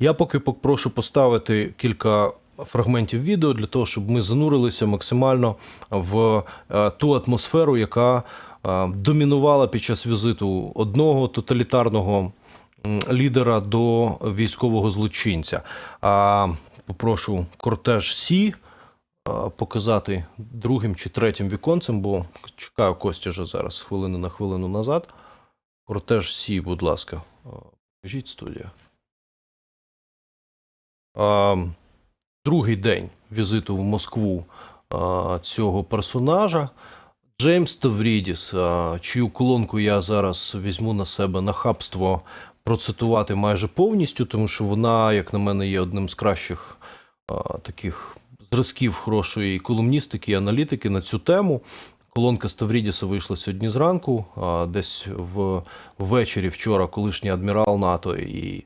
Я поки попрошу поставити кілька фрагментів відео для того, щоб ми занурилися максимально в е, ту атмосферу, яка е, домінувала під час візиту одного тоталітарного лідера до військового злочинця. А попрошу кортеж Сі е, показати другим чи третім віконцем, бо чекаю Костя вже зараз з хвилини на хвилину назад. Кортеж Сі, будь ласка, покажіть студія. Другий день візиту в Москву цього персонажа. Джеймс Таврідіс, чию колонку я зараз візьму на себе нахабство процитувати майже повністю, тому що вона, як на мене, є одним з кращих таких зразків хорошої колумністики і аналітики на цю тему. Колонка Ставрідіса вийшла сьогодні зранку, десь ввечері вчора колишній адмірал НАТО і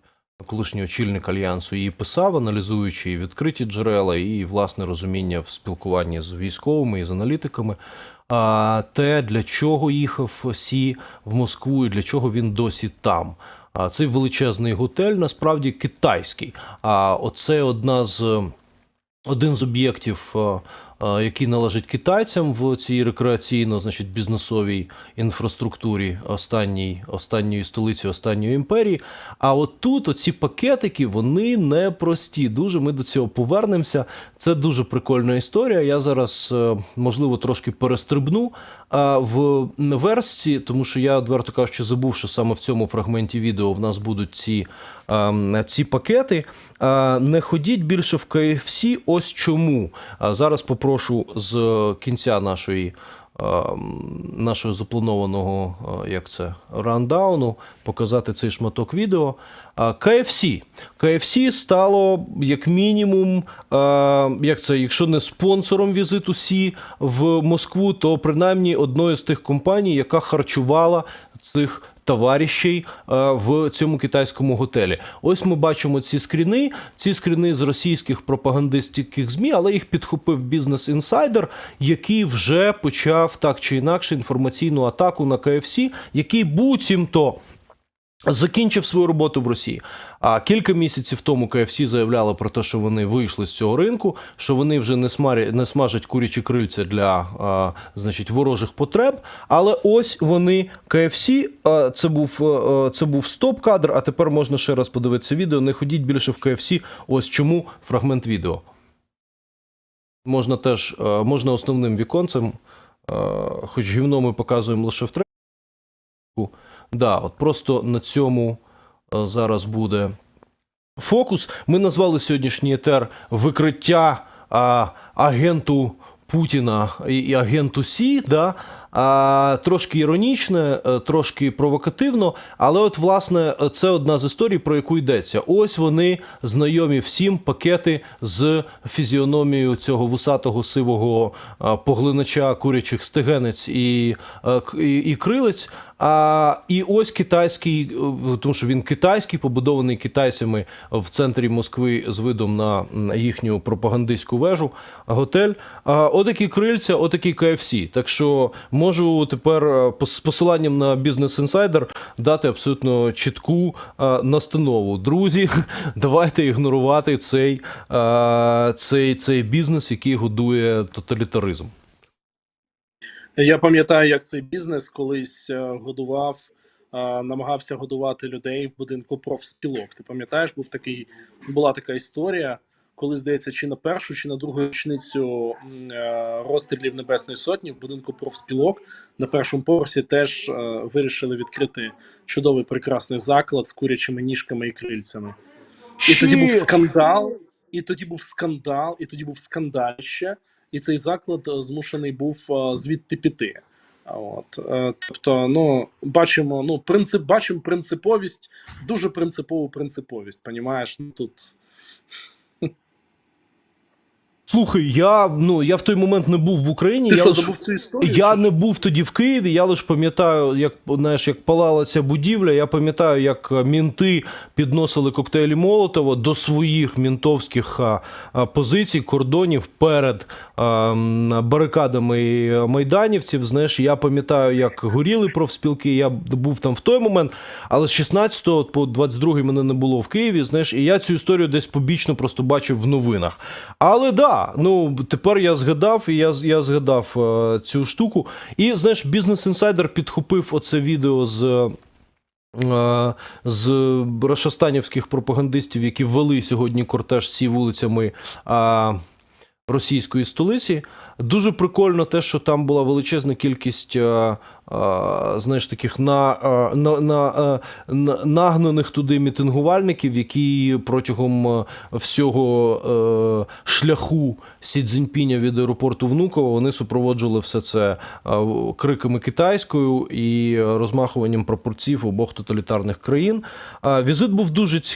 колишній очільник альянсу її писав, аналізуючи і відкриті джерела, і власне розуміння в спілкуванні з військовими і з аналітиками. А те, для чого їхав Сі в Москву і для чого він досі там. А цей величезний готель насправді китайський. А оце одна з один з об'єктів, е, який належить китайцям в цій рекреаційно, значить, бізнесовій інфраструктурі останній, останньої столиці, останньої імперії. А от тут оці пакетики вони непрості. Дуже ми до цього повернемося. Це дуже прикольна історія. Я зараз, е, можливо, трошки перестрибну а, в версії, тому що я відверто кажучи, забув, що саме в цьому фрагменті відео в нас будуть ці, ці пакети. Не ходіть більше в KFC, ось чому. Зараз попрошу з кінця нашої. Нашого запланованого, як це, рандауну, показати цей шматок відео. KFC. KFC стало як мінімум, як це, якщо не спонсором візиту Сі в Москву, то принаймні одною з тих компаній, яка харчувала цих товаришей е, в цьому китайському готелі. Ось ми бачимо ці скріни. Ці скріни з російських пропагандистських змі, але їх підхопив бізнес інсайдер, який вже почав так чи інакше інформаційну атаку на КФС, який буцімто. Закінчив свою роботу в Росії. А кілька місяців тому КФС заявляли про те, що вони вийшли з цього ринку, що вони вже не смарі, не смажать курячі крильця для а, значить ворожих потреб. Але ось вони КФС, а, це був а, це був стоп-кадр. А тепер можна ще раз подивитися відео. Не ходіть більше в КФС. Ось чому фрагмент відео. Можна теж а, можна основним віконцем, хоч гівно ми показуємо лише в треку. Да, от просто на цьому е, зараз буде фокус. Ми назвали сьогоднішній етер викриття а, агенту Путіна і, і агенту Сі. Да? А, трошки іронічне, е, трошки провокативно, але от власне це одна з історій, про яку йдеться. Ось вони знайомі всім пакети з фізіономією цього вусатого сивого поглинача курячих стегенець і, е, і, і крилець. А і ось китайський, е, тому що він китайський, побудований китайцями в центрі Москви з видом на їхню пропагандистську вежу, готель. А отакі крильця, отакі КФС. Так що можу тепер е, з посиланням на бізнес інсайдер дати абсолютно чітку е, настанову. Друзі, давайте ігнорувати цей, е, цей, цей бізнес, який годує тоталітаризм. Я пам'ятаю, як цей бізнес колись годував, намагався годувати людей в будинку профспілок. Ти пам'ятаєш, був такий, була така історія, коли здається, чи на першу, чи на другу річницю е, розстрілів Небесної Сотні в будинку профспілок на першому поверсі теж е, вирішили відкрити чудовий прекрасний заклад з курячими ніжками і крильцями. І тоді був скандал, і тоді був скандал, і тоді був скандаліще, і цей заклад е, змушений був звідти піти. От, тобто, ну, бачимо, ну, принцип, бачимо принциповість, дуже принципову принциповість, понімаєш? Ну, тут Слухай, я ну я в той момент не був в Україні. Ти я що, лиш- забув цю історію? Я не був тоді в Києві. Я лише пам'ятаю, як знаєш, як палала ця будівля. Я пам'ятаю, як мінти підносили коктейлі Молотова до своїх мінтовських а, а, позицій, кордонів перед а, барикадами майданівців. Знаєш, я пам'ятаю, як горіли профспілки. Я був там в той момент, але з 16 по 22 мене не було в Києві. Знаєш, і я цю історію десь побічно просто бачив в новинах. Але да, ну тепер я згадав, і я, я згадав е, цю штуку. І знаєш, бізнес інсайдер підхопив оце відео з. е, З рашастанівських пропагандистів, які ввели сьогодні кортеж ці вулицями російської столиці. Дуже прикольно те, що там була величезна кількість а, а, знаєш, таких на, на, на, на- нагнаних туди мітингувальників, які протягом всього е, шляху Сі Цзіньпіня від аеропорту Внуково вони супроводжували все це криками китайською і розмахуванням прапорців обох тоталітарних країн. Візит був дуже цікавий.